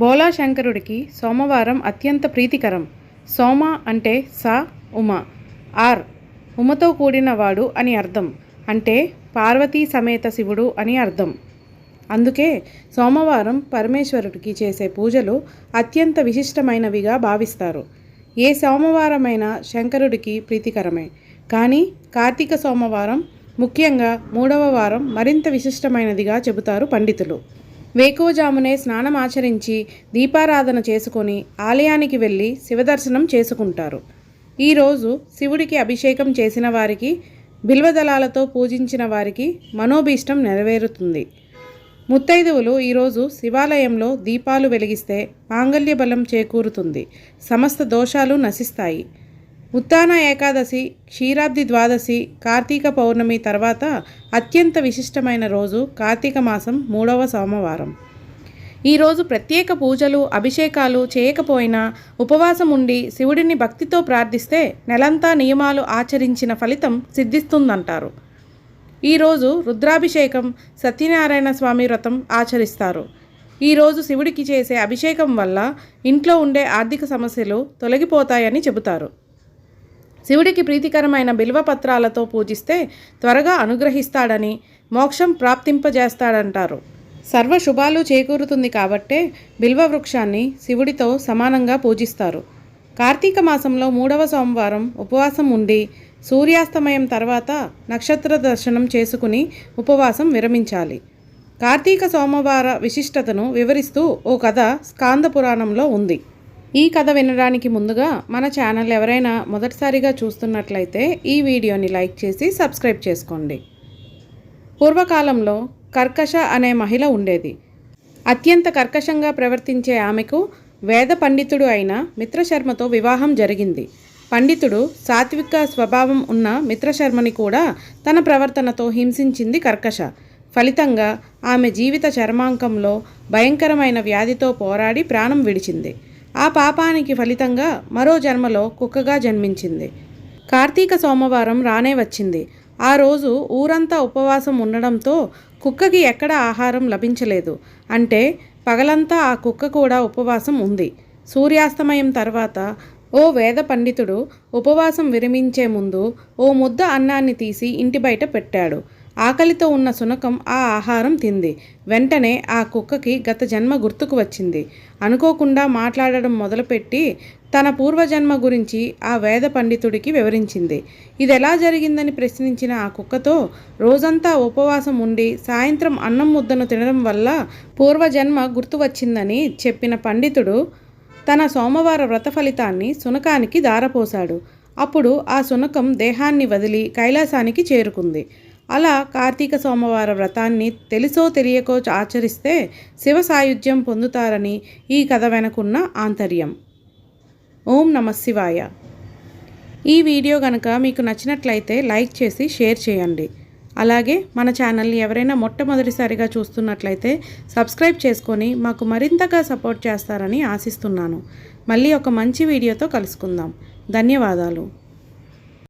బోళాశంకరుడికి సోమవారం అత్యంత ప్రీతికరం. సోమ అంటే స ఉమ. ఆర్ ఉమతో కూడిన వాడు అని అర్థం. అంటే పార్వతీ సమేత శివుడు అని అర్థం. అందుకే సోమవారం పరమేశ్వరుడికి చేసే పూజలు అత్యంత విశిష్టమైనవిగా భావిస్తారు. ఏ సోమవారమైనా శంకరుడికి ప్రీతికరమే. కానీ కార్తీక సోమవారం ముఖ్యంగా మూడవ వారం మరింత విశిష్టమైనదిగా చెబుతారు పండితులు. వేకువజామునే స్నానం ఆచరించి దీపారాధన చేసుకొని ఆలయానికి వెళ్ళి శివదర్శనం చేసుకుంటారు. ఈరోజు శివుడికి అభిషేకం చేసిన వారికి బిల్వదళాలతో పూజించిన వారికి మనోభీష్టం నెరవేరుతుంది. ముత్తైదువులు ఈరోజు శివాలయంలో దీపాలు వెలిగిస్తే మాంగళ్య బలం చేకూరుతుంది. సమస్త దోషాలు నశిస్తాయి. ఉత్తాన ఏకాదశి క్షీరాబ్ది ద్వాదశి కార్తీక పౌర్ణమి తర్వాత అత్యంత విశిష్టమైన రోజు కార్తీక మాసం మూడవ సోమవారం. ఈరోజు ప్రత్యేక పూజలు అభిషేకాలు చేయకపోయినా ఉపవాసం ఉండి శివుడిని భక్తితో ప్రార్థిస్తే నెలంతా నియమాలు ఆచరించిన ఫలితం సిద్ధిస్తుందంటారు. ఈరోజు రుద్రాభిషేకం సత్యనారాయణ స్వామి వ్రతం ఆచరిస్తారు. ఈరోజు శివుడికి చేసే అభిషేకం వల్ల ఇంట్లో ఉండే ఆర్థిక సమస్యలు తొలగిపోతాయని చెబుతారు. శివుడికి ప్రీతికరమైన బిల్వపత్రాలతో పూజిస్తే త్వరగా అనుగ్రహిస్తాడని మోక్షం ప్రాప్తింపజేస్తాడంటారు. సర్వ శుభాలు చేకూరుతుంది కాబట్టే బిల్వ వృక్షాన్ని శివుడితో సమానంగా పూజిస్తారు. కార్తీక మాసంలో మూడవ సోమవారం ఉపవాసం ఉండి సూర్యాస్తమయం తర్వాత నక్షత్ర దర్శనం చేసుకుని ఉపవాసం విరమించాలి. కార్తీక సోమవార విశిష్టతను వివరిస్తూ ఓ కథ స్కాంద పురాణంలో ఉంది. ఈ కథ వినడానికి ముందుగా మన ఛానల్ ఎవరైనా మొదటిసారిగా చూస్తున్నట్లయితే ఈ వీడియోని లైక్ చేసి సబ్స్క్రైబ్ చేసుకోండి. పూర్వకాలంలో కర్కశ అనే మహిళ ఉండేది. అత్యంత కర్కశంగా ప్రవర్తించే ఆమెకు వేద పండితుడు అయిన మిత్రశర్మతో వివాహం జరిగింది. పండితుడు సాత్విక స్వభావం ఉన్న మిత్రశర్మని కూడా తన ప్రవర్తనతో హింసించింది కర్కశ. ఫలితంగా ఆమె జీవిత చర్మాంకంలో భయంకరమైన వ్యాధితో పోరాడి ప్రాణం విడిచింది. ఆ పాపానికి ఫలితంగా మరో జన్మలో కుక్కగా జన్మించింది. కార్తీక సోమవారం రానే వచ్చింది. ఆ రోజు ఊరంతా ఉపవాసం ఉండడంతో కుక్కకి ఎక్కడ ఆహారం లభించలేదు. అంటే పగలంతా ఆ కుక్క కూడా ఉపవాసం ఉంది. సూర్యాస్తమయం తర్వాత ఓ వేద పండితుడు ఉపవాసం విరమించే ముందు ఓ ముద్ద అన్నాన్ని తీసి ఇంటి బయట పెట్టాడు. ఆకలితో ఉన్న శునకం ఆ ఆహారం తింది. వెంటనే ఆ కుక్కకి గత జన్మ గుర్తుకు వచ్చింది. అనుకోకుండా మాట్లాడడం మొదలుపెట్టి తన పూర్వజన్మ గురించి ఆ వేద పండితుడికి వివరించింది. ఇది ఎలా జరిగిందని ప్రశ్నించిన ఆ కుక్కతో రోజంతా ఉపవాసం ఉండి సాయంత్రం అన్నం ముద్దను తినడం వల్ల పూర్వజన్మ గుర్తు వచ్చిందని చెప్పిన పండితుడు తన సోమవార వ్రత ఫలితాన్ని శునకానికి దారపోశాడు అప్పుడు ఆ శునకం దేహాన్ని వదిలి కైలాసానికి చేరుకుంది. అలా కార్తీక సోమవార వ్రతాన్ని తెలుసో తెలియకో ఆచరిస్తే శివ సాయుధ్యం పొందుతారని ఈ కథ వెనకున్న ఆంతర్యం. ఓం నమ శివాయ. ఈ వీడియో కనుక మీకు నచ్చినట్లయితే లైక్ చేసి షేర్ చేయండి. అలాగే మన ఛానల్ని ఎవరైనా మొట్టమొదటిసారిగా చూస్తున్నట్లయితే సబ్స్క్రైబ్ చేసుకొని మాకు మరింతగా సపోర్ట్ చేస్తారని ఆశిస్తున్నాను. మళ్ళీ ఒక మంచి వీడియోతో కలుసుకుందాం. ధన్యవాదాలు.